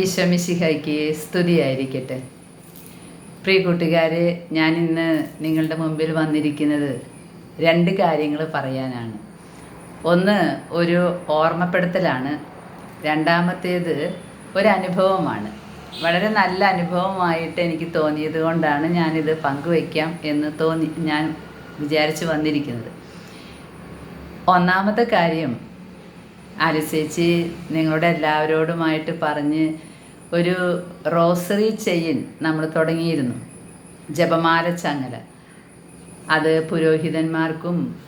ഈശോമിശിഹായ്ക്ക് സ്തുതിയായിരിക്കട്ടെ. പ്രിയ കൂട്ടുകാരെ ഞാൻ ഇന്ന് നിങ്ങളുടെ മുമ്പിൽ വന്നിരിക്കുന്നത് രണ്ട് കാര്യങ്ങൾ പറയാനാണ്. ഒന്ന് ഒരു ഓർമ്മപ്പെടുത്തലാണ്. രണ്ടാമത്തേത് ഒരനുഭവമാണ്. വളരെ നല്ല അനുഭവമായിട്ട് എനിക്ക് തോന്നിയത് കൊണ്ടാണ് ഞാനിത് പങ്കുവയ്ക്കാം എന്ന് തോന്നി ഞാൻ വിചാരിച്ച് വന്നിരിക്കുന്നത്. ഒന്നാമത്തെ കാര്യം ആലിസേച്ചി നിങ്ങളുടെ എല്ലാവരോടുമായിട്ട് പറഞ്ഞ് ഒരു റോസറി ചെയിൻ നമ്മൾ തുടങ്ങിയിരുന്നു. ജപമാല ചങ്ങല. അത് പുരോഹിതന്മാർക്കും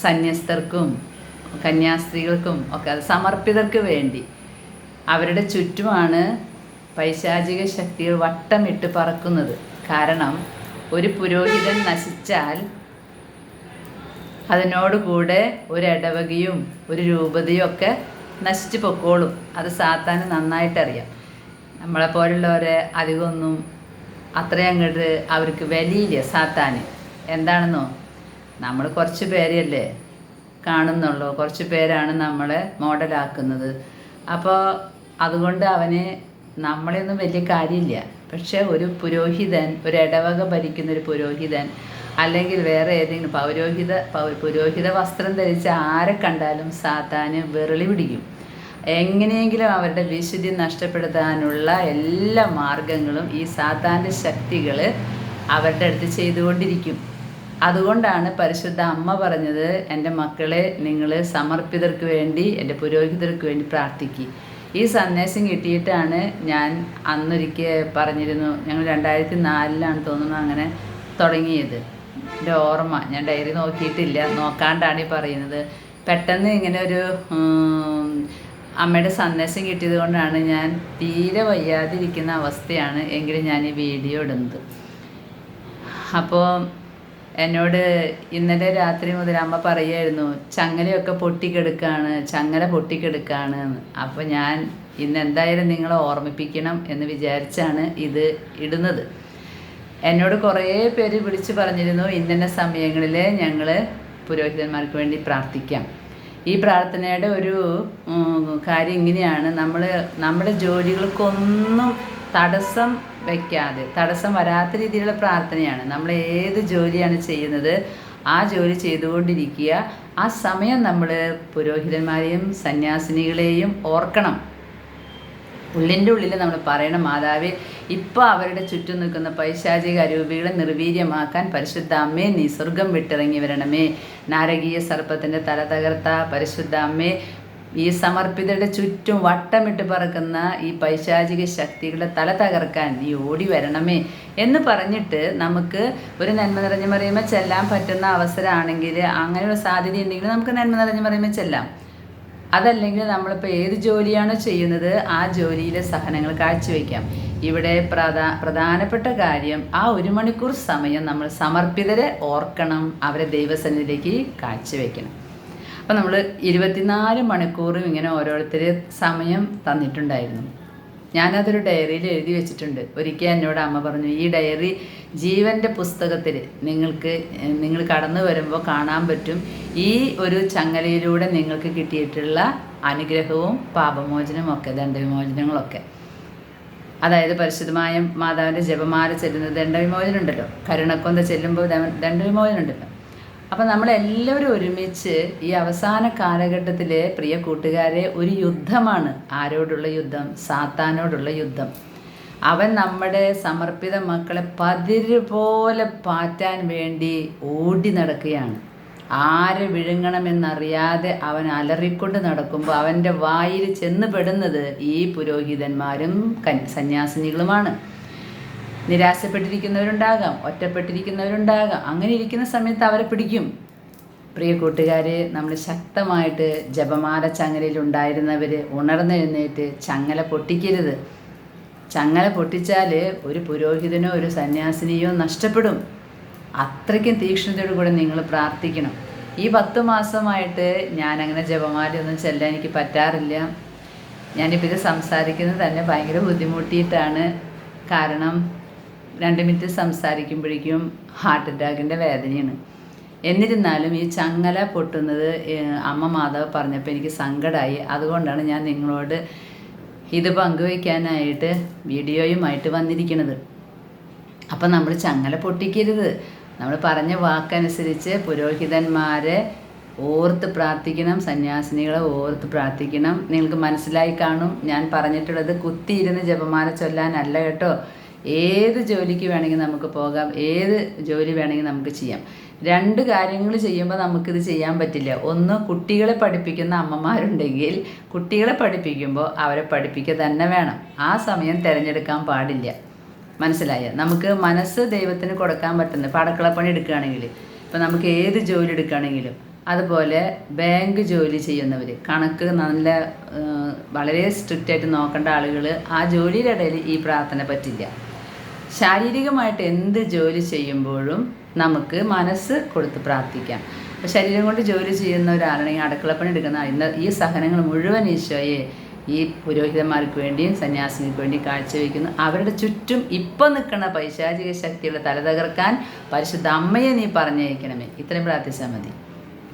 സന്യസ്തർക്കും കന്യാസ്ത്രീകൾക്കും ഒക്കെ അത് സമർപ്പിതർക്ക് വേണ്ടി. അവരുടെ ചുറ്റുമാണ് പൈശാചിക ശക്തികൾ വട്ടമിട്ട് പറക്കുന്നത്. കാരണം ഒരു പുരോഹിതൻ നശിച്ചാൽ അതിനോടുകൂടെ ഒരു ഇടവകയും ഒരു രൂപതയും ഒക്കെ നശിച്ചു പൊക്കോളും. അത് സാത്താന് നന്നായിട്ടറിയാം. നമ്മളെ പോലുള്ളവരെ അധികമൊന്നും അത്രയും അങ്ങോട്ട് അവർക്ക് വലിയില്ല സാത്താൻ എന്താണെന്നോ? നമ്മൾ കുറച്ച് പേരെയല്ലേ കാണുന്നുള്ളൂ. കുറച്ച് പേരാണ് നമ്മളെ മോഡലാക്കുന്നത്. അപ്പോൾ അതുകൊണ്ട് അവന് നമ്മളെയൊന്നും വലിയ കാര്യമില്ല. പക്ഷേ ഒരു പുരോഹിതൻ ഒരു ഇടവക ഭരിക്കുന്ന ഒരു പുരോഹിതൻ അല്ലെങ്കിൽ വേറെ ഏതെങ്കിലും പൗരോഹിത പുരോഹിത വസ്ത്രം ധരിച്ച ആരെ കണ്ടാലും സാത്താന് വിരളി പിടിക്കും. എങ്ങനെയെങ്കിലും അവരുടെ വിശുദ്ധി നഷ്ടപ്പെടുത്താനുള്ള എല്ലാ മാർഗങ്ങളും ഈ സാത്താന്റെ ശക്തികൾ അവരുടെ അടുത്ത് ചെയ്തുകൊണ്ടിരിക്കും. അതുകൊണ്ടാണ് പരിശുദ്ധ അമ്മ പറഞ്ഞത് എന്റെ മക്കളെ നിങ്ങൾ സമർപ്പിതർക്ക് വേണ്ടി എന്റെ പുരോഹിതർക്ക് വേണ്ടി പ്രാർത്ഥിക്കുക ഈ സന്ദേശം കിട്ടിയിട്ടാണ് ഞാൻ അന്നൊരിക്കൽ പറഞ്ഞിരുന്നു ഞങ്ങൾ രണ്ടായിരത്തി നാലിലാണ് തോന്നുന്നു അങ്ങനെ തുടങ്ങിയത്. എന്റെ ഓർമ്മ ഞാൻ ഡയറി നോക്കിയിട്ടില്ല നോക്കാണ്ടാണ് ഈ പറയുന്നത്. പെട്ടെന്ന് ഇങ്ങനെ ഒരു അമ്മയുടെ സന്ദേശം കിട്ടിയത് കൊണ്ടാണ് ഞാൻ തീരെ വയ്യാതിരിക്കുന്ന അവസ്ഥയാണ് എങ്കിലും ഞാൻ ഈ വീഡിയോ ഇടുന്നത്. അപ്പോൾ എന്നോട് ഇന്നലെ രാത്രി മുതൽ അമ്മ പറയുമായിരുന്നു ചങ്ങലയൊക്കെ പൊട്ടിക്കെടുക്കാണ് ചങ്ങല പൊട്ടിക്കെടുക്കാണ് അപ്പോൾ ഞാൻ ഇന്ന് എന്തായാലും നിങ്ങളെ ഓർമ്മിപ്പിക്കണം എന്ന് വിചാരിച്ചാണ് ഇത് ഇടുന്നത്. എന്നോട് കുറേ പേര് വിളിച്ചു പറഞ്ഞിരുന്നു ഇന്ന സമയങ്ങളിൽ ഞങ്ങൾ പുരോഹിതന്മാർക്ക് വേണ്ടി പ്രാർത്ഥിക്കാം. ഈ പ്രാർത്ഥനയുടെ ഒരു കാര്യം ഇങ്ങനെയാണ്. നമ്മൾ നമ്മുടെ ജോലികൾക്കൊന്നും തടസ്സം വയ്ക്കാതെ തടസ്സം വരാത്ത രീതിയിലുള്ള പ്രാർത്ഥനയാണ്. നമ്മൾ ഏത് ജോലിയാണ് ചെയ്യുന്നത് ആ ജോലി ചെയ്തുകൊണ്ടിരിക്കുക ആ സമയം നമ്മൾ പുരോഹിതന്മാരെയും സന്യാസിനികളെയും ഓർക്കണം. ഉള്ളിന്റെ ഉള്ളിൽ നമ്മൾ പറയണം മാതാവേ ഇപ്പോൾ അവരുടെ ചുറ്റും നിൽക്കുന്ന പൈശാചിക അരൂപികളെ നിർവീര്യമാക്കാൻ പരിശുദ്ധ അമ്മേ നീ സ്വർഗം വിട്ടിറങ്ങി വരണമേ. നാരകീയ സർപ്പത്തിന്റെ തല തകർത്ത പരിശുദ്ധ അമ്മേ ഈ സമർപ്പിതരുടെ ചുറ്റും വട്ടമിട്ട് പറക്കുന്ന ഈ പൈശാചിക ശക്തികളെ തല തകർക്കാൻ നീ ഓടി വരണമേ. എന്ന് പറഞ്ഞിട്ട് നമുക്ക് ഒരു നന്മ നിറഞ്ഞ മറിയുമ്പോൾ ചെല്ലാൻ പറ്റുന്ന അവസരമാണെങ്കിൽ അങ്ങനെയുള്ള സാധ്യത ഉണ്ടെങ്കിൽ നമുക്ക് നന്മ നിറഞ്ഞ മറിയുമ്പോൾ ചെല്ലാം. അതല്ലെങ്കിൽ നമ്മളിപ്പോൾ ഏത് ജോലിയാണോ ചെയ്യുന്നത് ആ ജോലിയിലെ സഹനങ്ങൾ കാഴ്ചവെക്കാം. ഇവിടെ പ്രധാ പ്രധാനപ്പെട്ട കാര്യം ആ ഒരു മണിക്കൂർ സമയം നമ്മൾ സമർപ്പിതരെ ഓർക്കണം അവരെ ദൈവസന്നിധിയിലേക്ക് കാഴ്ചവെക്കണം. അപ്പോൾ നമ്മൾ ഇരുപത്തിനാല് മണിക്കൂറും ഇങ്ങനെ ഓരോരുത്തർ സമയം തന്നിട്ടുണ്ടായിരുന്നു. ഞാനതൊരു ഡയറിയിൽ എഴുതി വെച്ചിട്ടുണ്ട്. ഒരിക്കൽ എന്നോട് അമ്മ പറഞ്ഞു ഈ ഡയറി ജീവന്റെ പുസ്തകത്തിൽ നിങ്ങൾക്ക് നിങ്ങൾ കടന്നു വരുമ്പോൾ കാണാൻ പറ്റും. ഈ ഒരു ചങ്ങലയിലൂടെ നിങ്ങൾക്ക് കിട്ടിയിട്ടുള്ള അനുഗ്രഹവും പാപമോചനവും ഒക്കെ ദണ്ഡവിമോചനങ്ങളൊക്കെ. അതായത് പരിശുദ്ധമായ മാതാവിന്റെ ജപമാല ചെല്ലുന്നത് ദണ്ഡവിമോചനം ഉണ്ടല്ലോ. കരുണക്കൊന്ത ചെല്ലുമ്പോൾ ദണ്ഡവിമോചനം ഉണ്ടല്ലോ. അപ്പം നമ്മളെല്ലാവരും ഒരുമിച്ച് ഈ അവസാന കാലഘട്ടത്തിൽ പ്രിയ കൂട്ടുകാരെ ഒരു യുദ്ധമാണ്. ആരോടുള്ള യുദ്ധം? സാത്താനോടുള്ള യുദ്ധം. അവൻ നമ്മുടെ സമർപ്പിത മക്കളെ പതിര് പോലെ പാറ്റാൻ വേണ്ടി ഓടി നടക്കുകയാണ്. ആര് വിഴുങ്ങണമെന്നറിയാതെ അവൻ അലറിക്കൊണ്ട് നടക്കുമ്പോൾ അവന്റെ വായിൽ ചെന്ന് പെടുന്നത് ഈ പുരോഹിതന്മാരും കൻ സന്യാസിനികളുമാണ്. നിരാശപ്പെട്ടിരിക്കുന്നവരുണ്ടാകാം ഒറ്റപ്പെട്ടിരിക്കുന്നവരുണ്ടാകാം. അങ്ങനെ ഇരിക്കുന്ന സമയത്ത് അവരെ പിടിക്കും. പ്രിയ കൂട്ടുകാരെ നമ്മൾ ശക്തമായിട്ട് ജപമാല ചങ്ങലയിൽ ഉണ്ടായിരുന്നവർ ഉണർന്നെഴുന്നേറ്റ് ചങ്ങല പൊട്ടിക്കരുത്. ചങ്ങല പൊട്ടിച്ചാൽ ഒരു പുരോഹിതനോ ഒരു സന്യാസിനിയോ നഷ്ടപ്പെടും. അത്രയ്ക്കും തീക്ഷ്ണതയോട് കൂടെ നിങ്ങൾ പ്രാർത്ഥിക്കണം. ഈ പത്ത് മാസമായിട്ട് ഞാൻ അങ്ങനെ ജപമാലയൊന്നും ചെല്ലാൻ എനിക്ക് പറ്റാറില്ല. ഞാനിപ്പോൾ ഇത് സംസാരിക്കുന്നത് തന്നെ ഭയങ്കര ബുദ്ധിമുട്ടിയിട്ടാണ്. കാരണം രണ്ട് മിനിറ്റ് സംസാരിക്കുമ്പോഴേക്കും ഹാർട്ട് അറ്റാക്കിന്റെ വേദനയാണ്. എന്നിരുന്നാലും ഈ ചങ്ങല പൊട്ടുന്നത് അമ്മ മാധവ് പറഞ്ഞപ്പോൾ എനിക്ക് സങ്കടമായി അതുകൊണ്ടാണ് ഞാൻ നിങ്ങളോട് ഇത് പങ്കുവയ്ക്കാനായിട്ട് വീഡിയോയുമായിട്ട് വന്നിരിക്കുന്നത് അപ്പം നമ്മൾ ചങ്ങല പൊട്ടിക്കരുത്. നമ്മൾ പറഞ്ഞ വാക്കനുസരിച്ച് പുരോഹിതന്മാരെ ഓർത്ത് പ്രാർത്ഥിക്കണം സന്യാസിനികളെ ഓർത്ത് പ്രാർത്ഥിക്കണം. നിങ്ങൾക്ക് മനസ്സിലായി കാണും. ഞാൻ പറഞ്ഞിട്ടുള്ളത് കുത്തിയിരുന്ന് ജപമാല ചൊല്ലാനല്ല കേട്ടോ. ഏത് ജോലിക്ക് വേണമെങ്കിൽ നമുക്ക് പോകാം ഏത് ജോലി വേണമെങ്കിൽ നമുക്ക് ചെയ്യാം. രണ്ട് കാര്യങ്ങൾ ചെയ്യുമ്പോൾ നമുക്കിത് ചെയ്യാൻ പറ്റില്ല. ഒന്ന് കുട്ടികളെ പഠിപ്പിക്കുന്ന അമ്മമാരുണ്ടെങ്കിൽ കുട്ടികളെ പഠിപ്പിക്കുമ്പോൾ അവരെ പഠിപ്പിക്കുക തന്നെ വേണം. ആ സമയം തിരഞ്ഞെടുക്കാൻ പാടില്ല. മനസ്സിലായ? നമുക്ക് മനസ്സ് ദൈവത്തിന് കൊടുക്കാൻ പറ്റുന്നത് പടക്കളപ്പണി എടുക്കുകയാണെങ്കിൽ ഇപ്പം നമുക്ക് ഏത് ജോലി എടുക്കുകയാണെങ്കിലും അതുപോലെ ബാങ്ക് ജോലി ചെയ്യുന്നവർ കണക്ക് നല്ല വളരെ സ്ട്രിക്റ്റായിട്ട് നോക്കേണ്ട ആളുകൾ ആ ജോലിയുടെ ഇടയിൽ ഈ പ്രാർത്ഥന പറ്റില്ല. ശാരീരികമായിട്ട് എന്ത് ജോലി ചെയ്യുമ്പോഴും നമുക്ക് മനസ്സ് കൊടുത്ത് പ്രാർത്ഥിക്കാം. ശരീരം കൊണ്ട് ജോലി ചെയ്യുന്ന ഒരാളാണെങ്കിൽ അടുക്കളപ്പണി എടുക്കുന്ന ഇന്ന് ഈ സഹനങ്ങൾ മുഴുവൻ ഈശോയെ ഈ പുരോഹിതന്മാർക്ക് വേണ്ടിയും സന്യാസിനിക്ക് വേണ്ടിയും കാഴ്ചവെക്കുന്നു. അവരുടെ ചുറ്റും ഇപ്പം നിൽക്കുന്ന പൈശാചിക ശക്തിയുടെ തല തകർക്കാൻ പരിശുദ്ധ അമ്മയെ നീ പറഞ്ഞയക്കണമേ. ഇത്രയും പ്രാർത്ഥിച്ചാൽ മതി.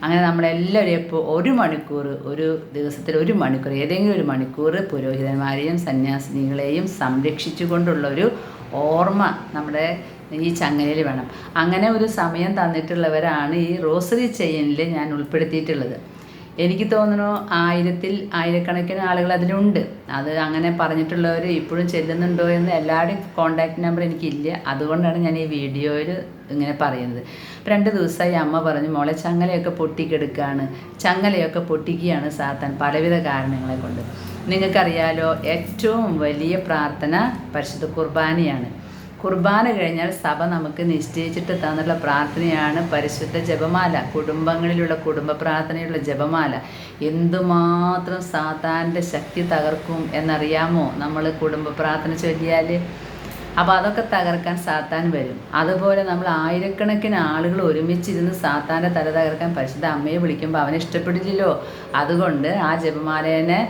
അങ്ങനെ നമ്മളെല്ലാവരും ഇപ്പോൾ ഒരു മണിക്കൂർ ഒരു ദിവസത്തിൽ ഒരു മണിക്കൂർ ഏതെങ്കിലും ഒരു മണിക്കൂർ പുരോഹിതന്മാരെയും സന്യാസിനികളെയും സംരക്ഷിച്ചുകൊണ്ടുള്ള ഒരു ഓർമ്മ നമ്മുടെ ഈ ചങ്ങലയിൽ വേണം. അങ്ങനെ ഒരു സമയം തന്നിട്ടുള്ളവരാണ് ഈ റോസറി ചെയിനിൽ ഞാൻ ഉൾപ്പെടുത്തിയിട്ടുള്ളത്. എനിക്ക് തോന്നുന്നു ആയിരത്തിൽ ആയിരക്കണക്കിന് ആളുകൾ അതിലുണ്ട്. അത് അങ്ങനെ പറഞ്ഞിട്ടുള്ളവർ ഇപ്പോഴും ചെല്ലുന്നുണ്ടോ എന്ന് എല്ലാവരുടെയും കോണ്ടാക്ട് നമ്പർ എനിക്കില്ല. അതുകൊണ്ടാണ് ഞാൻ ഈ വീഡിയോയിൽ ഇങ്ങനെ പറയുന്നത്. രണ്ട് ദിവസമായി അമ്മ പറഞ്ഞു മോളെ ചങ്ങലയൊക്കെ പൊട്ടിക്കെടുക്കുകയാണ് ചങ്ങലയൊക്കെ പൊട്ടിക്കുകയാണ് സാത്താൻ പലവിധ കാരണങ്ങളെ കൊണ്ട്. നിങ്ങൾക്കറിയാലോ ഏറ്റവും വലിയ പ്രാർത്ഥന പരിശുദ്ധ കുർബാനയാണ്. കുർബാന കഴിഞ്ഞാൽ സഭ നമുക്ക് നിശ്ചയിച്ചിട്ട് തന്നുള്ള പ്രാർത്ഥനയാണ് പരിശുദ്ധ ജപമാല. കുടുംബങ്ങളിലുള്ള കുടുംബ പ്രാർത്ഥനയുള്ള ജപമാല. എന്തുമാത്രം സാത്താന്റെ ശക്തി തകർക്കും എന്നറിയാമോ നമ്മൾ കുടുംബ പ്രാർത്ഥന ചൊല്ലിയാൽ? അപ്പോൾ അതൊക്കെ തകർക്കാൻ സാത്താൻ വരും. അതുപോലെ നമ്മൾ ആയിരക്കണക്കിന് ആളുകൾ ഒരുമിച്ചിരുന്ന് സാത്താന്റെ തല തകർക്കാൻ പരിശുദ്ധ അമ്മയെ വിളിക്കുമ്പോൾ അവനെ ഇഷ്ടപ്പെടില്ലല്ലോ. അതുകൊണ്ട് ആ ജപമാലേനെ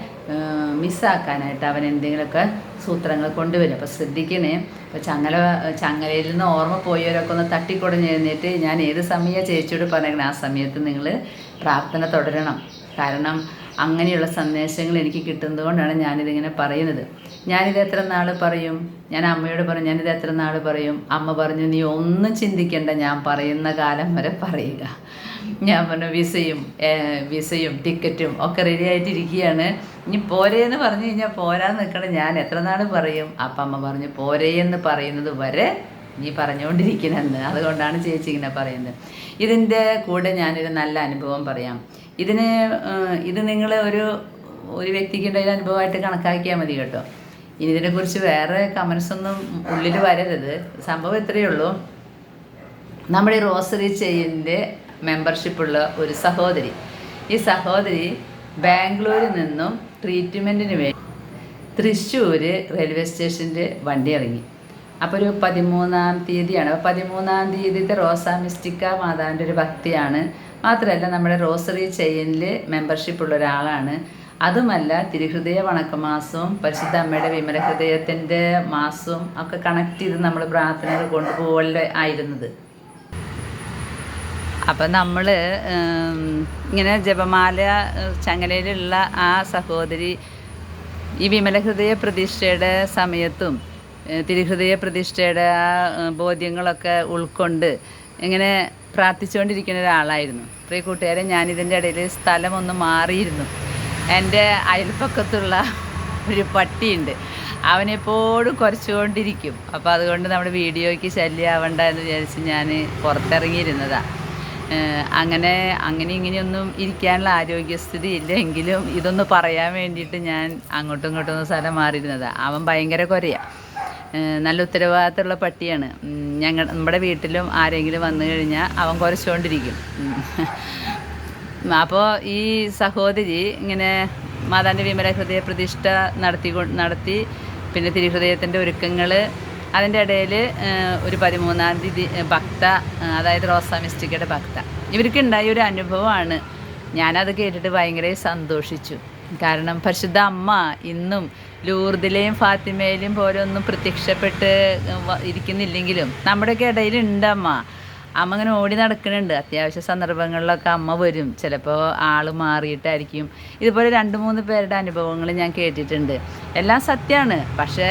മിസ്സാക്കാനായിട്ട് അവൻ എന്തെങ്കിലുമൊക്കെ സൂത്രങ്ങൾ കൊണ്ടുവരും. അപ്പോൾ ശ്രദ്ധിക്കണേ. അപ്പോൾ ചങ്ങല ചങ്ങലയിൽ നിന്ന് ഓർമ്മ പോയവരൊക്കെ ഒന്ന് തട്ടിക്കൊടഞ്ഞ് എഴുന്നേറ്റ് ഞാൻ ഏത് സമയമാണ് ചേച്ചിയോട് പറഞ്ഞേക്കണം? ആ സമയത്ത് നിങ്ങൾ പ്രാർത്ഥന തുടരണം. കാരണം അങ്ങനെയുള്ള സന്ദേശങ്ങൾ എനിക്ക് കിട്ടുന്നത് കൊണ്ടാണ് ഞാനിതിങ്ങനെ പറയുന്നത്. ഞാനിത് എത്ര നാൾ പറയും? ഞാൻ അമ്മയോട് പറയും ഞാനിത് എത്ര നാൾ പറയും? അമ്മ പറഞ്ഞു നീ ഒന്നും ചിന്തിക്കേണ്ട. ഞാൻ പറയുന്ന കാലം വരെ പറയുക. ഞാൻ പറഞ്ഞു വിസയും വിസയും ടിക്കറ്റും ഒക്കെ റെഡി ആയിട്ടിരിക്കുകയാണ്. ഇനി പോരേന്ന് പറഞ്ഞു കഴിഞ്ഞാൽ പോരാന്ന് നിൽക്കണം ഞാൻ എത്ര നാൾ പറയും? അപ്പം അമ്മ പറഞ്ഞു പോരേയെന്ന് പറയുന്നത് വരെ നീ പറഞ്ഞുകൊണ്ടിരിക്കണമെന്ന് അതുകൊണ്ടാണ് ചേച്ചി ഇങ്ങനെ പറയുന്നത്. ഇതിന്റെ കൂടെ ഞാനൊരു നല്ല അനുഭവം പറയാം. ഇതിന് ഇത് നിങ്ങൾ ഒരു ഒരു വ്യക്തിക്ക് ഉണ്ടായ അനുഭവമായിട്ട് കണക്കാക്കിയാൽ മതി കേട്ടോ. ഇനി ഇതിനെക്കുറിച്ച് വേറെ കമൻസ് ഒന്നും ഉള്ളിൽ വരരുത്. സംഭവം ഇത്രയേ ഉള്ളൂ. നമ്മുടെ ഈ റോസറി ചെയിന്റെ മെമ്പർഷിപ്പുള്ള ഒരു സഹോദരി. ഈ സഹോദരി ബാംഗ്ലൂരിൽ നിന്നും ട്രീറ്റ്മെന്റിന് വേണ്ടി തൃശ്ശൂർ റെയിൽവേ സ്റ്റേഷനിൽ വണ്ടി ഇറങ്ങി. അപ്പോൾ ഒരു പതിമൂന്നാം തീയതിയാണ്. അപ്പോൾ പതിമൂന്നാം തീയതിത്തെ റോസാ മിസ്റ്റിക്ക മാതാവിന്റെ ഒരു ഭക്തിയാണ്. മാത്രമല്ല നമ്മുടെ റോസറി ചെയിനിൽ മെമ്പർഷിപ്പ് ഉള്ള ഒരാളാണ്. അതുമല്ല തിരുഹൃദയ വണക്കമാസവും പരിശുദ്ധ അമ്മയുടെ വിമല ഹൃദയത്തിന്റെ മാസവും ഒക്കെ കണക്ട് ചെയ്ത് നമ്മൾ പ്രാർത്ഥനകൾ കൊണ്ടുപോകൽ ആയിരുന്നത്. അപ്പം നമ്മൾ ഇങ്ങനെ ജപമാല ചങ്ങലയിലുള്ള ആ സഹോദരി ഈ വിമലഹൃദയ പ്രതിഷ്ഠയുടെ സമയത്തും തിരുഹൃദയ പ്രതിഷ്ഠയുടെ ആ ബോധ്യങ്ങളൊക്കെ ഉൾക്കൊണ്ട് ഇങ്ങനെ പ്രാർത്ഥിച്ചുകൊണ്ടിരിക്കുന്ന ഒരാളായിരുന്നു. പ്രിയ കൂട്ടുകാരെ ഞാനിതിന്റെ ഇടയിൽ സ്ഥലമൊന്ന് മാറിയിരുന്നു. എന്റെ അയൽപ്പക്കത്തുള്ള ഒരു പട്ടിയുണ്ട്. അവനെപ്പോഴും കുറച്ചുകൊണ്ടിരിക്കും അപ്പോൾ അതുകൊണ്ട് നമ്മുടെ വീഡിയോയ്ക്ക് ശല്യമാവണ്ട എന്ന് വിചാരിച്ച് ഞാൻ പുറത്തിറങ്ങിയിരുന്നതാണ് അങ്ങനെ അങ്ങനെ ഇങ്ങനെയൊന്നും ഇരിക്കാനുള്ള ആരോഗ്യസ്ഥിതി ഇല്ലെങ്കിലും ഇതൊന്ന് പറയാൻ വേണ്ടിയിട്ട് ഞാൻ അങ്ങോട്ടും ഇങ്ങോട്ടും ഒന്ന് സ്ഥലം മാറിയിരുന്നത്. അവൻ ഭയങ്കര കുരയാണ് നല്ല ഉത്തരവാദിത്തമുള്ള പട്ടിയാണ്. ഞങ്ങൾ നമ്മുടെ വീട്ടിലും ആരെങ്കിലും വന്നു കഴിഞ്ഞാൽ അവൻ കുരച്ചുകൊണ്ടിരിക്കും. അപ്പോൾ ഈ സഹോദരി ഇങ്ങനെ മാതാന്റെ വിമല ഹൃദയ പ്രതിഷ്ഠ നടത്തി നടത്തി പിന്നെ തിരുഹൃദയത്തിന്റെ ഒരുക്കങ്ങൾ അതിന്റെ ഇടയിൽ ഒരു പതിമൂന്നാം തീയതി ഭക്ത അതായത് റോസാ മിസ്റ്റിക്കയുടെ ഭക്ത. ഇവർക്ക് ഉണ്ടായ ഒരു അനുഭവമാണ്. ഞാനത് കേട്ടിട്ട് ഭയങ്കര സന്തോഷിച്ചു. കാരണം പരിശുദ്ധ അമ്മ ഇന്നും ലൂർദിലെയും ഫാത്തിമയിലും പോലെ ഒന്നും പ്രത്യക്ഷപ്പെട്ട് ഇരിക്കുന്നില്ലെങ്കിലും നമ്മുടെയൊക്കെ ഇടയിൽ ഉണ്ട് അമ്മ. അമ്മ അങ്ങനെ ഓടി നടക്കുന്നുണ്ട് അത്യാവശ്യ സന്ദർഭങ്ങളിലൊക്കെ അമ്മ വരും. ചിലപ്പോൾ ആൾ മാറിയിട്ടായിരിക്കും. ഇതുപോലെ രണ്ട് മൂന്ന് പേരുടെ അനുഭവങ്ങൾ ഞാൻ കേട്ടിട്ടുണ്ട്. എല്ലാം സത്യമാണ് പക്ഷേ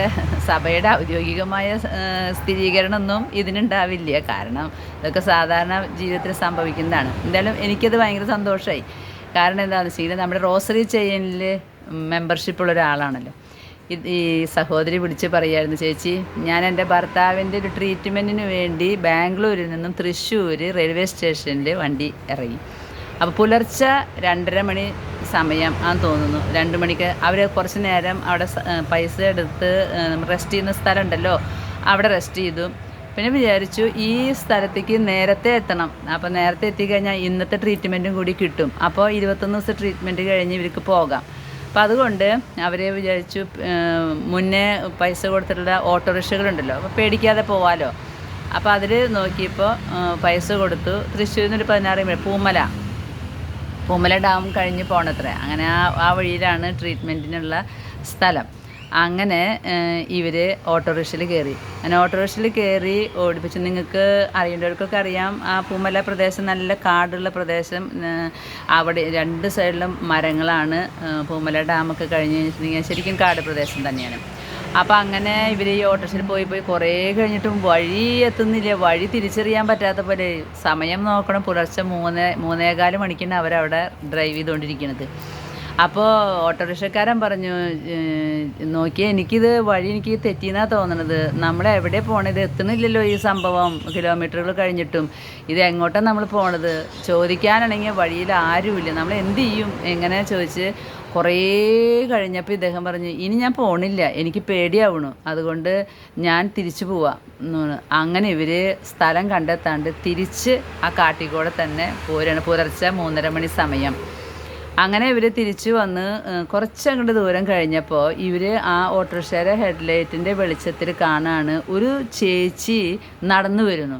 സഭയുടെ ഔദ്യോഗികമായ സ്ഥിരീകരണമൊന്നും ഇതിനുണ്ടാവില്ല. കാരണം ഇതൊക്കെ സാധാരണ ജീവിതത്തിൽ സംഭവിക്കുന്നതാണ്. എന്തായാലും എനിക്കത് ഭയങ്കര സന്തോഷമായി കാരണം എന്താണെന്ന് വെച്ചാൽ നമ്മുടെ റോസറി ചെയിനിൽ മെമ്പർഷിപ്പുള്ള ഒരാളാണല്ലോ. ഈ സഹോദരി വിളിച്ച് പറയായിരുന്നു ചേച്ചി ഞാൻ എന്റെ ഭർത്താവിന്റെ ഒരു ട്രീറ്റ്മെന്റിന് വേണ്ടി ബാംഗ്ലൂരിൽ നിന്നും തൃശ്ശൂർ റെയിൽവേ സ്റ്റേഷനിൽ വണ്ടി ഇറങ്ങി. അപ്പോൾ പുലർച്ചെ രണ്ടര മണി സമയം ആണെന്ന് തോന്നുന്നു. രണ്ട് മണിക്ക് അവർ കുറച്ച് നേരം അവിടെ പൈസ എടുത്ത് റെസ്റ്റ് ചെയ്യുന്ന സ്ഥലം ഉണ്ടല്ലോ അവിടെ റെസ്റ്റ് ചെയ്തു. പിന്നെ വിചാരിച്ചു ഈ സ്ഥലത്തേക്ക് നേരത്തെ എത്തണം. അപ്പോൾ നേരത്തെ എത്തിക്കഴിഞ്ഞാൽ ഇന്നത്തെ ട്രീറ്റ്മെന്റും കൂടി കിട്ടും. അപ്പോൾ ഇരുപത്തൊന്ന് ദിവസം ട്രീറ്റ്മെന്റ് കഴിഞ്ഞ് ഇവർക്ക് പോകാം. അപ്പോൾ അതുകൊണ്ട് അവരെ വിചാരിച്ചു മുന്നേ പൈസ കൊടുത്തിട്ടുള്ള ഓട്ടോറിക്ഷകളുണ്ടല്ലോ അപ്പോൾ പേടിക്കാതെ പോവാലോ. അപ്പോൾ അതിൽ നോക്കിയപ്പോൾ പൈസ കൊടുത്തു. തൃശ്ശൂരിൽ നിന്നൊരു പതിനാറ് മണി പൂമല. പൂമല ഡാം കഴിഞ്ഞ് പോണത്രേ. അങ്ങനെ ആ ആ വഴിയിലാണ് ട്രീറ്റ്മെന്റിനുള്ള സ്ഥലം. അങ്ങനെ ഇവർ ഓട്ടോറിക്ഷയിൽ കയറി. അങ്ങനെ ഓട്ടോറിക്ഷയിൽ കയറി ഓടിപ്പിച്ച് നിങ്ങൾക്ക് അറിയേണ്ടവർക്കൊക്കെ അറിയാം. ആ പൂമല പ്രദേശം നല്ല കാടുള്ള പ്രദേശം. അവിടെ രണ്ട് സൈഡിലും മരങ്ങളാണ്. പൂമല ഡാമൊക്കെ കഴിഞ്ഞ് കഴിഞ്ഞിട്ടുണ്ടെങ്കിൽ ശരിക്കും കാട് പ്രദേശം തന്നെയാണ്. അപ്പോൾ അങ്ങനെ ഇവർ ഈ ഓട്ടോറിക്ഷയിൽ പോയി പോയി കുറേ കഴിഞ്ഞിട്ടും വഴി എത്തുന്നില്ല. വഴി തിരിച്ചറിയാൻ പറ്റാത്ത പോലെ സമയം നോക്കണം. പുലർച്ചെ മൂന്ന് മൂന്നേകാൽ മണിക്കാണ് അവരവിടെ ഡ്രൈവ് ചെയ്തുകൊണ്ടിരിക്കുന്നത്. അപ്പോൾ ഓട്ടോറിക്ഷക്കാരൻ പറഞ്ഞു നോക്കിയാൽ നോക്കിയേ എനിക്കിത് വഴി എനിക്ക് തെറ്റിയെന്നാ തോന്നണത്. നമ്മൾ എവിടെ പോണത്? എത്തുന്നില്ലല്ലോ ഈ സംഭവം. കിലോമീറ്ററുകൾ കഴിഞ്ഞിട്ടും. ഇത് എങ്ങോട്ടാണ് നമ്മൾ പോണത്? ചോദിക്കാനാണെങ്കിൽ വഴിയിൽ ആരുമില്ല. നമ്മൾ എന്ത് ചെയ്യും? എങ്ങനെ ചോദിച്ച് കുറേ കഴിഞ്ഞപ്പോൾ ഇദ്ദേഹം പറഞ്ഞു ഇനി ഞാൻ പോണില്ല. എനിക്ക് പേടിയാവണു. അതുകൊണ്ട് ഞാൻ തിരിച്ചു പോവാം. അങ്ങനെ ഇവർ സ്ഥലം കണ്ടെത്താണ്ട് തിരിച്ച് ആ കാട്ടിക്കൂടെ തന്നെ പോരാണ്. പുലർച്ചെ മൂന്നര മണി സമയം. അങ്ങനെ ഇവർ തിരിച്ചു വന്ന് കുറച്ചങ്ങോട്ട് ദൂരം കഴിഞ്ഞപ്പോൾ ഇവർ ആ ഓട്ടോറിക്ഷയുടെ ഹെഡ്ലൈറ്റിന്റെ വെളിച്ചത്തിൽ കാണാണ് ഒരു ചേച്ചി നടന്നു വരുന്നു.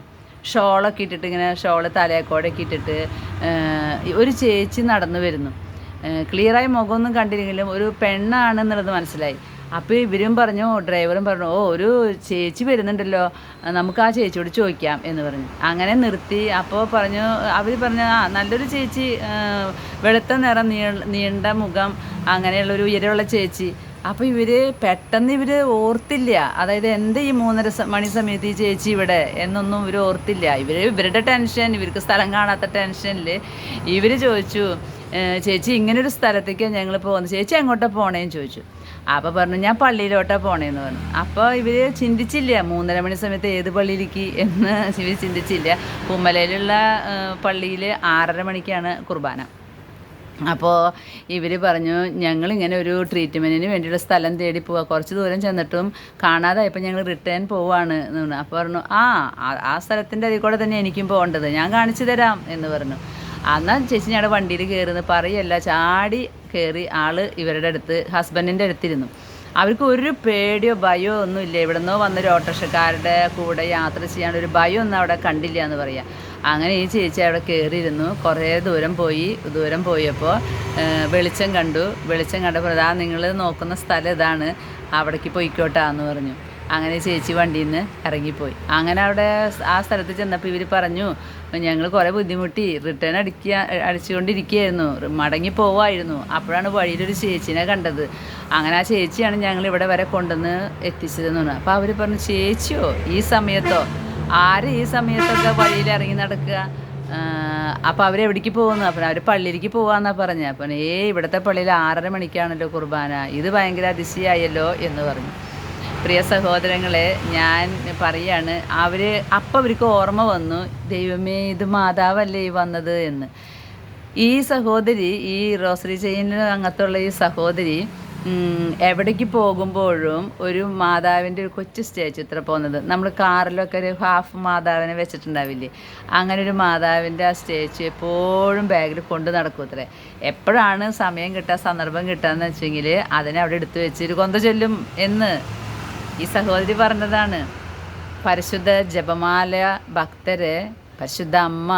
ഷോളൊക്കെ ഇട്ടിട്ട് ഇങ്ങനെ ഷോൾ തലയക്കോടൊക്കെ ഇട്ടിട്ട് ഒരു ചേച്ചി നടന്നു വരുന്നു. ക്ലിയറായി മുഖമൊന്നും കണ്ടില്ലെങ്കിലും ഒരു പെണ്ണാണെന്നുള്ളത് മനസ്സിലായി. അപ്പോൾ ഇവരും പറഞ്ഞു ഡ്രൈവറും പറഞ്ഞു ഓ ഒരു ചേച്ചി വരുന്നുണ്ടല്ലോ നമുക്ക് ആ ചേച്ചിയോട് ചോദിക്കാം എന്ന് പറഞ്ഞു. അങ്ങനെ നിർത്തി. അപ്പോൾ പറഞ്ഞു അവർ പറഞ്ഞു ആ നല്ലൊരു ചേച്ചി വെളുത്ത നിറം നീണ്ട മുഖം അങ്ങനെയുള്ളൊരു ഉയരമുള്ള ചേച്ചി. അപ്പോൾ ഇവർ പെട്ടെന്ന് ഇവർ ഓർത്തില്ല. അതായത് എന്ത് ഈ മൂന്നര മണി സമയത്ത് ഈ ചേച്ചി ഇവിടെ? എന്നൊന്നും ഇവർ ഓർത്തില്ല. ഇവർ ഇവരുടെ ടെൻഷൻ ഇവർക്ക് സ്ഥലം കാണാത്ത ടെൻഷനിൽ ഇവർ ചോദിച്ചു ചേച്ചി ഇങ്ങനൊരു സ്ഥലത്തേക്കാണ് ഞങ്ങൾ പോകുന്നത്? ചേച്ചി അങ്ങോട്ടേ പോണേന്ന് ചോദിച്ചു. അപ്പോൾ പറഞ്ഞു ഞാൻ പള്ളിയിലോട്ടാണ് പോണേന്ന് പറഞ്ഞു. അപ്പോൾ ഇവർ ചിന്തിച്ചില്ല മൂന്നര മണി സമയത്ത് ഏത് പള്ളിയിലേക്ക് എന്ന് ഇവർ ചിന്തിച്ചില്ല. കുമ്മലയിലുള്ള പള്ളിയിൽ ആറര മണിക്കാണ് കുർബാന. അപ്പോൾ ഇവർ പറഞ്ഞു ഞങ്ങളിങ്ങനെ ഒരു ട്രീറ്റ്മെന്റിന് വേണ്ടിയുള്ള സ്ഥലം തേടി പോവുക കുറച്ച് ദൂരം ചെന്നിട്ടും കാണാതായപ്പോൾ ഞങ്ങൾ റിട്ടേൺ പോവാണ്. എന്ന് പറഞ്ഞു. അപ്പോൾ പറഞ്ഞു ആ- ആ സ്ഥലത്തിന്റെ അതിൽ കൂടെ തന്നെ എനിക്കും പോകേണ്ടത്. ഞാൻ കാണിച്ചു തരാം. എന്ന് പറഞ്ഞു. എന്നാൽ ചേച്ചി ഞങ്ങളുടെ വണ്ടിയിൽ കയറുന്നു പറയല്ല ചാടി കയറി ആൾ ഇവരുടെ അടുത്ത് ഹസ്ബൻഡിന്റെ അടുത്തിരുന്നു. അവർക്ക് ഒരു പേടിയോ ഭയോ ഒന്നുമില്ല. ഇവിടെ നിന്നോ വന്നൊരു ഓട്ടോറിക്ഷക്കാരുടെ കൂടെ യാത്ര ചെയ്യാൻ ഒരു ഭയം ഒന്നും അവിടെ കണ്ടില്ല എന്ന് പറയാം. അങ്ങനെ ഈ ചേച്ചി അവിടെ കയറിയിരുന്നു. കുറേ ദൂരം പോയി. ദൂരം പോയപ്പോൾ വെളിച്ചം കണ്ടു. വെളിച്ചം കണ്ടപ്പോൾ അതാ നിങ്ങൾ നോക്കുന്ന സ്ഥലം ഇതാണ്. അവിടേക്ക് പോയിക്കോട്ടാന്ന് പറഞ്ഞു. അങ്ങനെ ചേച്ചി വണ്ടിയിൽ നിന്ന് ഇറങ്ങിപ്പോയി. അങ്ങനെ അവിടെ ആ സ്ഥലത്ത് ചെന്നപ്പോൾ ഇവർ പറഞ്ഞു ഞങ്ങൾ കുറേ ബുദ്ധിമുട്ടി. റിട്ടേൺ അടിക്കുക അടിച്ചുകൊണ്ടിരിക്കുകയായിരുന്നു മടങ്ങി പോവായിരുന്നു. അപ്പോഴാണ് വഴിയിലൊരു ചേച്ചിനെ കണ്ടത്. അങ്ങനെ ആ ചേച്ചിയാണ് ഞങ്ങൾ ഇവിടെ വരെ കൊണ്ടുവന്ന് എത്തിച്ചതെന്ന് പറഞ്ഞു അപ്പോൾ അവർ പറഞ്ഞു ചേച്ചിയോ ഈ സമയത്തോ? ആര് ഈ സമയത്തൊക്കെ വഴിയിൽ ഇറങ്ങി നടക്കുക? അപ്പോൾ അവരെവിടേക്ക് പോകുന്നു? അപ്പം അവർ പള്ളിയിലേക്ക് പോകാമെന്നാണ് പറഞ്ഞത്. അപ്പം ഏ ഇവിടുത്തെ പള്ളിയിൽ ആറര മണിക്കാണല്ലോ കുർബാന. ഇത് ഭയങ്കര അതിശയായല്ലോ എന്ന് പറഞ്ഞു. പ്രിയ സഹോദരങ്ങളെ ഞാൻ പറയാണ് അവർ അപ്പം അവർക്ക് ഓർമ്മ വന്നു ദൈവമേ ഇത് മാതാവല്ലേ ഈ വന്നത്? എന്ന്. ഈ സഹോദരി ഈ റോസറി ചെയ്യുന്ന അംഗത്തുള്ള ഈ സഹോദരി എവിടേക്ക് പോകുമ്പോഴും ഒരു മാതാവിന്റെ ഒരു കൊച്ചു സ്റ്റേജ് ഇത്ര പോകുന്നത്. നമ്മൾ കാറിലൊക്കെ ഒരു ഹാഫ് മാതാവിനെ വെച്ചിട്ടുണ്ടാവില്ലേ? അങ്ങനെ ഒരു മാതാവിന്റെ ആ സ്റ്റേജ് എപ്പോഴും ബാഗിൽ കൊണ്ട് നടക്കും എപ്പോഴാണ് സമയം കിട്ടുക സന്ദർഭം കിട്ടുകയെന്ന് വെച്ചെങ്കിൽ അതിനെ അവിടെ എടുത്തു വെച്ച് ഒരു കൊന്ത ചൊല്ലും എന്ന് ഈ സഹോദരി പറഞ്ഞതാണ് പരിശുദ്ധ ജപമാല ഭക്തരെ പരിശുദ്ധ അമ്മ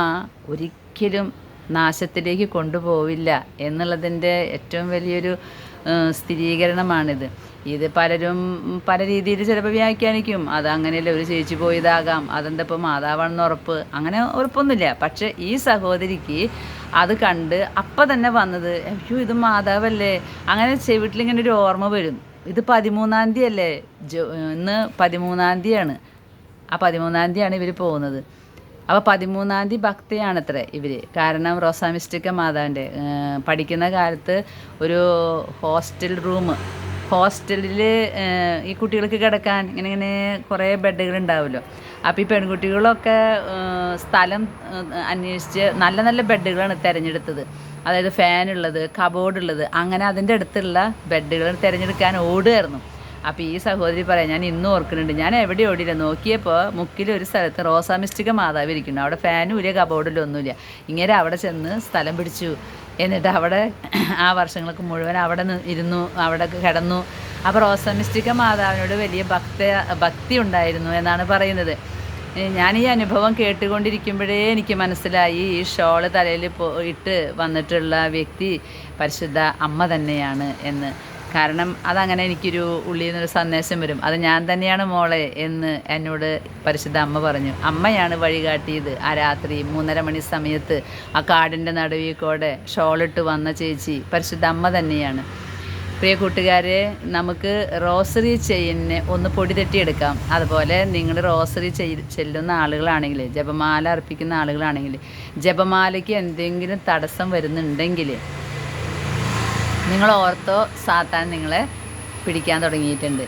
ഒരിക്കലും നാശത്തിലേക്ക് കൊണ്ടുപോവില്ല എന്നുള്ളതിന്റെ ഏറ്റവും വലിയൊരു സ്ഥിരീകരണമാണിത്. ഇത് പലരും പല രീതിയിൽ ചിലപ്പോൾ വ്യാഖ്യാനിക്കും അത് അങ്ങനെയല്ല ഒരു ചേച്ചി പോയതാകാം അതെന്താ ഇപ്പോൾ മാതാവാണെന്ന് ഉറപ്പ്? അങ്ങനെ ഉറപ്പൊന്നുമില്ല. പക്ഷെ ഈ സഹോദരിക്ക് അത് കണ്ട് അപ്പം തന്നെ വന്നത് അയ്യോ ഇത് മാതാവല്ലേ? അങ്ങനെ ചെവിട്ടിലിങ്ങനെ ഒരു ഓർമ്മ വരും. ഇത് പതിമൂന്നാം തീയതി അല്ലേ ഇന്ന് പതിമൂന്നാം തീയതിയാണ്. ആ പതിമൂന്നാം തീയതിയാണ് ഇവർ പോകുന്നത്. അപ്പോൾ പതിമൂന്നാം തീയതി ഭക്തയാണത്രേ ഇവർ കാരണം റോസാമിസ്റ്റിക്ക മാതാവിന്റെ പഠിക്കുന്ന കാലത്ത് ഒരു ഹോസ്റ്റൽ റൂം ഹോസ്റ്റലിൽ ഈ കുട്ടികൾക്ക് കിടക്കാൻ ഇങ്ങനെ ഇങ്ങനെ കുറേ ബെഡുകൾ ഉണ്ടാവുമല്ലോ അപ്പോൾ ഈ പെൺകുട്ടികളൊക്കെ സ്ഥലം അന്വേഷിച്ച് നല്ല നല്ല ബെഡുകളാണ് തിരഞ്ഞെടുത്തത്. അതായത് ഫാൻ ഉള്ളത് കബോർഡ് ഉള്ളത് അങ്ങനെ അതിന്റെ അടുത്തുള്ള ബെഡുകൾ തിരഞ്ഞെടുക്കാൻ ഓടുമായിരുന്നു അപ്പോൾ ഈ സഹോദരി പറയാം ഞാൻ ഇന്നും ഓർക്കുന്നുണ്ട്. ഞാൻ എവിടെ ഓടിയില്ല? നോക്കിയപ്പോൾ മുക്കിൽ ഒരു സ്ഥലത്ത് റോസാമിസ്റ്റിക മാതാവ് ഇരിക്കുന്നു. അവിടെ ഫാനും ഇല്ല കബോർഡിലും ഒന്നുമില്ല. ഇങ്ങനെ അവിടെ ചെന്ന് സ്ഥലം പിടിച്ചു. എന്നിട്ട് അവിടെ ആ വർഷങ്ങൾക്ക് മുഴുവൻ അവിടെ ഇരുന്നു അവിടെ കിടന്നു. അപ്പോൾ റോസാമിസ്റ്റിക മാതാവിനോട് വലിയ ഭക്ത ഭക്തി ഉണ്ടായിരുന്നു എന്നാണ് പറയുന്നത്. ഞാൻ ഈ അനുഭവം കേട്ടുകൊണ്ടിരിക്കുമ്പോഴേ എനിക്ക് മനസ്സിലായി. ഈ ഷോൾ തലയിൽ ഇട്ട് വന്നിട്ടുള്ള വ്യക്തി പരിശുദ്ധ അമ്മ തന്നെയാണ് എന്ന്. കാരണം അതങ്ങനെ എനിക്കൊരു ഉള്ളിൽ നിന്നൊരു സന്ദേശം വരും. അത് ഞാൻ തന്നെയാണ് മോളെ എന്ന് എന്നോട് പരിശുദ്ധ അമ്മ പറഞ്ഞു. അമ്മയാണ് വഴികാട്ടിയത് ആ രാത്രി മൂന്നര മണി സമയത്ത് ആ കാടിന്റെ നടുവിൽ കൂടെ ഷോളിട്ട് വന്ന ചേച്ചി പരിശുദ്ധ അമ്മ തന്നെയാണ്. പ്രിയ കൂട്ടുകാരെ നമുക്ക് റോസറി ചെയിനെ ഒന്ന് പൊടി തട്ടിയെടുക്കാം. അതുപോലെ നിങ്ങൾ റോസറി ചെയ് ചെല്ലുന്ന ആളുകളാണെങ്കിൽ ജപമാല അർപ്പിക്കുന്ന ആളുകളാണെങ്കിൽ ജപമാലയ്ക്ക് എന്തെങ്കിലും തടസ്സം വരുന്നുണ്ടെങ്കിൽ നിങ്ങൾ ഓർത്തോ സാത്താൻ നിങ്ങളെ പിടിക്കാൻ തുടങ്ങിയിട്ടുണ്ട്.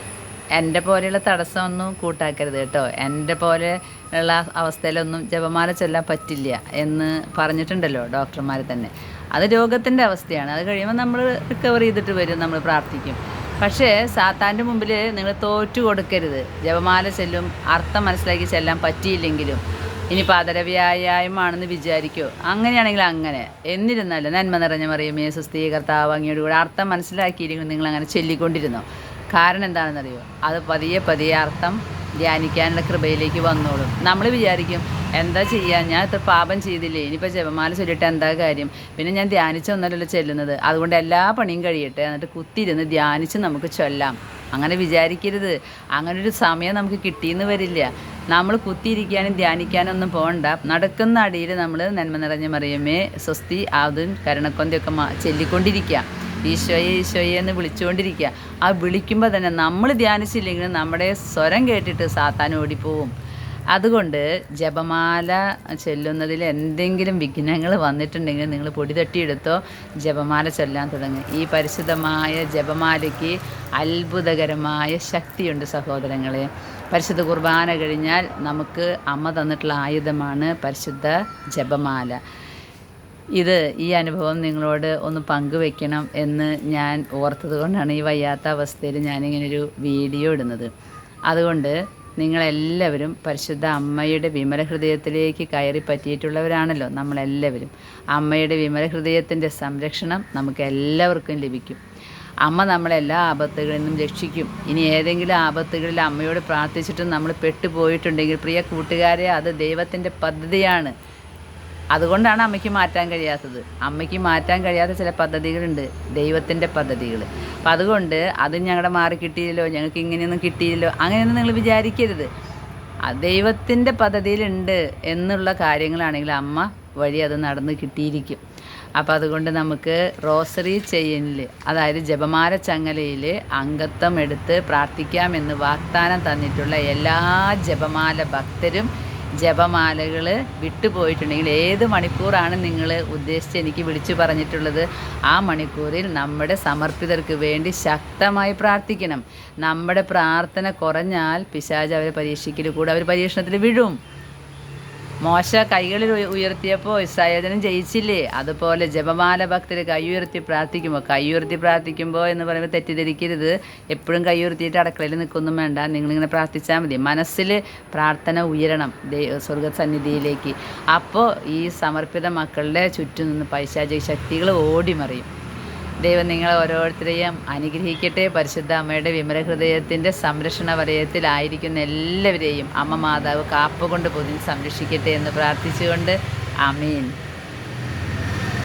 എന്റെ പോലെയുള്ള തടസ്സമൊന്നും കൂട്ടാക്കരുത് കേട്ടോ. എന്റെ പോലെ ഉള്ള അവസ്ഥയിലൊന്നും ജപമാല ചൊല്ലാൻ പറ്റില്ല എന്ന് പറഞ്ഞിട്ടുണ്ടല്ലോ ഡോക്ടർമാർ തന്നെ. അത് രോഗത്തിന്റെ അവസ്ഥയാണ്. അത് കഴിയുമ്പോൾ നമ്മൾ റിക്കവർ ചെയ്തിട്ട് വരും നമ്മൾ പ്രാർത്ഥിക്കും. പക്ഷേ സാത്താന്റെ മുമ്പിൽ നിങ്ങൾ തോറ്റു കൊടുക്കരുത്. ജപമാല ചെല്ലും അർത്ഥം മനസ്സിലാക്കി ചെല്ലാൻ പറ്റിയില്ലെങ്കിലും ഇനി പാതരവ്യായമാണെന്ന് വിചാരിക്കോ? അങ്ങനെയാണെങ്കിൽ അങ്ങനെ. എന്നിരുന്നാലും നന്മ നിറഞ്ഞ മറിയമേ സുസ്ഥീകർത്താവ് അങ്ങയോട് കൂടെ അർത്ഥം മനസ്സിലാക്കിയില്ലെങ്കിൽ നിങ്ങൾ അങ്ങനെ ചൊല്ലിക്കൊണ്ടിരുന്നോ? കാരണം എന്താണെന്നറിയോ? അത് പതിയെ പതിയെ അർത്ഥം ധ്യാനിക്കാനുള്ള കൃപയിലേക്ക് വന്നോളും. നമ്മൾ വിചാരിക്കും എന്താ ചെയ്യുക ഞാൻ ഇത്ര പാപം ചെയ്തില്ലേ? ഇനിയിപ്പോൾ ജപമാല ചൊല്ലിട്ട് എന്താ കാര്യം? പിന്നെ ഞാൻ ധ്യാനിച്ചൊന്നല്ലല്ലോ ചെല്ലുന്നത്. അതുകൊണ്ട് എല്ലാ പണിയും കഴിയട്ടെ. എന്നിട്ട് കുത്തിയിരുന്ന് ധ്യാനിച്ച് നമുക്ക് ചൊല്ലാം. അങ്ങനെ വിചാരിക്കരുത്. അങ്ങനെ ഒരു സമയം നമുക്ക് കിട്ടിയെന്ന് വരില്ല. നമ്മൾ കുത്തിയിരിക്കാനും ധ്യാനിക്കാനും ഒന്നും പോകണ്ട നടക്കുന്ന അടിയിൽ നമ്മൾ നന്മ നിറഞ്ഞ മറിയമേ സ്വസ്തി അതും കരണക്കൊന്തയൊക്കെ ചൊല്ലിക്കൊണ്ടിരിക്കുക ഈശോയെ ഈശോയെ എന്ന് വിളിച്ചുകൊണ്ടിരിക്കുക. ആ വിളിക്കുമ്പോൾ തന്നെ നമ്മൾ ധ്യാനിച്ചില്ലെങ്കിൽ നമ്മുടെ സ്വരം കേട്ടിട്ട് സാത്താൻ ഓടിപ്പോവും. അതുകൊണ്ട് ജപമാല ചൊല്ലുന്നതിൽ എന്തെങ്കിലും വിഘ്നങ്ങൾ വന്നിട്ടുണ്ടെങ്കിൽ നിങ്ങൾ പൊടി തട്ടിയെടുത്തോ ജപമാല ചൊല്ലാൻ തുടങ്ങും. ഈ പരിശുദ്ധമായ ജപമാലയ്ക്ക് അത്ഭുതകരമായ ശക്തിയുണ്ട് സഹോദരങ്ങളെ. പരിശുദ്ധ കുർബാന കഴിഞ്ഞാൽ നമുക്ക് അമ്മ തന്നിട്ടുള്ള ആയുധമാണ് പരിശുദ്ധ ജപമാല. ഇത് ഈ അനുഭവം നിങ്ങളോട് ഒന്ന് പങ്കുവെക്കണം എന്ന് ഞാൻ ഓർത്തത് കൊണ്ടാണ് ഈ വയ്യാത്ത അവസ്ഥയിൽ ഞാനിങ്ങനൊരു വീഡിയോ ഇടുന്നത്. അതുകൊണ്ട് നിങ്ങളെല്ലാവരും പരിശുദ്ധ അമ്മയുടെ വിമല ഹൃദയത്തിലേക്ക് കയറി പറ്റിയിട്ടുള്ളവരാണല്ലോ നമ്മളെല്ലാവരും. അമ്മയുടെ വിമല ഹൃദയത്തിന്റെ സംരക്ഷണം നമുക്ക് എല്ലാവർക്കും ലഭിക്കും. അമ്മ നമ്മളെല്ലാ ആപത്തുകളിൽ നിന്നും രക്ഷിക്കും. ഇനി ഏതെങ്കിലും ആപത്തുകളിൽ അമ്മയോട് പ്രാർത്ഥിച്ചിട്ടും നമ്മൾ പെട്ടുപോയിട്ടുണ്ടെങ്കിൽ പ്രിയ കൂട്ടുകാരെ അത് ദൈവത്തിന്റെ പദ്ധതിയാണ്. അതുകൊണ്ടാണ് അമ്മയ്ക്ക് മാറ്റാൻ കഴിയാത്തത്. അമ്മയ്ക്ക് മാറ്റാൻ കഴിയാത്ത ചില പദ്ധതികളുണ്ട്. ദൈവത്തിന്റെ പദ്ധതികൾ അപ്പം അതുകൊണ്ട് അത് ഞങ്ങളുടെ മാറി കിട്ടിയില്ലോ ഞങ്ങൾക്ക് ഇങ്ങനെയൊന്നും കിട്ടിയില്ലോ അങ്ങനെയൊന്നും നിങ്ങൾ വിചാരിക്കരുത്. ദൈവത്തിന്റെ പദ്ധതിയിലുണ്ട് എന്നുള്ള കാര്യങ്ങളാണെങ്കിൽ അമ്മ വഴി അത് നടന്ന് കിട്ടിയിരിക്കും. അപ്പം അതുകൊണ്ട് നമുക്ക് റോസറി ചെയ്യനിൽ അതായത് ജപമാല ചങ്ങലയിൽ അംഗത്വം എടുത്ത് പ്രാർത്ഥിക്കാമെന്ന് വാഗ്ദാനം തന്നിട്ടുള്ള എല്ലാ ജപമാല ഭക്തരും ജപമാലകൾ വിട്ടുപോയിട്ടുണ്ടെങ്കിൽ ഏത് മണിക്കൂറാണ് നിങ്ങൾ ഉദ്ദേശിച്ച് എനിക്ക് വിളിച്ചു പറഞ്ഞിട്ടുള്ളത്? ആ മണിക്കൂറിൽ നമ്മുടെ സമർപ്പിതർക്ക് വേണ്ടി ശക്തമായി പ്രാർത്ഥിക്കണം. നമ്മുടെ പ്രാർത്ഥന കുറഞ്ഞാൽ പിശാജ് അവരെ പരീക്ഷിക്കൽ കൂടെ അവർ പരീക്ഷണത്തിൽ വീഴും. മോശ കൈകളിൽ ഉയർത്തിയപ്പോൾ ഇസ്രായേലിനും ജയിച്ചില്ലേ? അതുപോലെ ജപമാല ഭക്തർ കൈ ഉയർത്തി പ്രാർത്ഥിക്കുമ്പോൾ കൈ ഉയർത്തി പ്രാർത്ഥിക്കുമ്പോൾ എന്ന് പറയുമ്പോൾ തെറ്റിദ്ധരിക്കരുത്. എപ്പോഴും കൈ ഉയർത്തിയിട്ട് അടക്കളയിൽ നിൽക്കൊന്നും വേണ്ട. നിങ്ങളിങ്ങനെ പ്രാർത്ഥിച്ചാൽ മതി. മനസ്സിൽ പ്രാർത്ഥന ഉയരണം സ്വർഗ സന്നിധിയിലേക്ക് അപ്പോൾ ഈ സമർപ്പിത മക്കളുടെ ചുറ്റും നിന്ന് പൈശാചിക ശക്തികൾ ഓടിമറിയും. ദൈവം നിങ്ങൾ ഓരോരുത്തരെയും അനുഗ്രഹിക്കട്ടെ. പരിശുദ്ധ അമ്മയുടെ വിമല ഹൃദയത്തിന്റെ സംരക്ഷണ വലയത്തിലായിരിക്കുന്ന എല്ലാവരെയും അമ്മ മാതാവ് കാപ്പുകൊണ്ട് പൊതിഞ്ഞ് സംരക്ഷിക്കട്ടെ എന്ന് പ്രാർത്ഥിച്ചുകൊണ്ട്. അമീൻ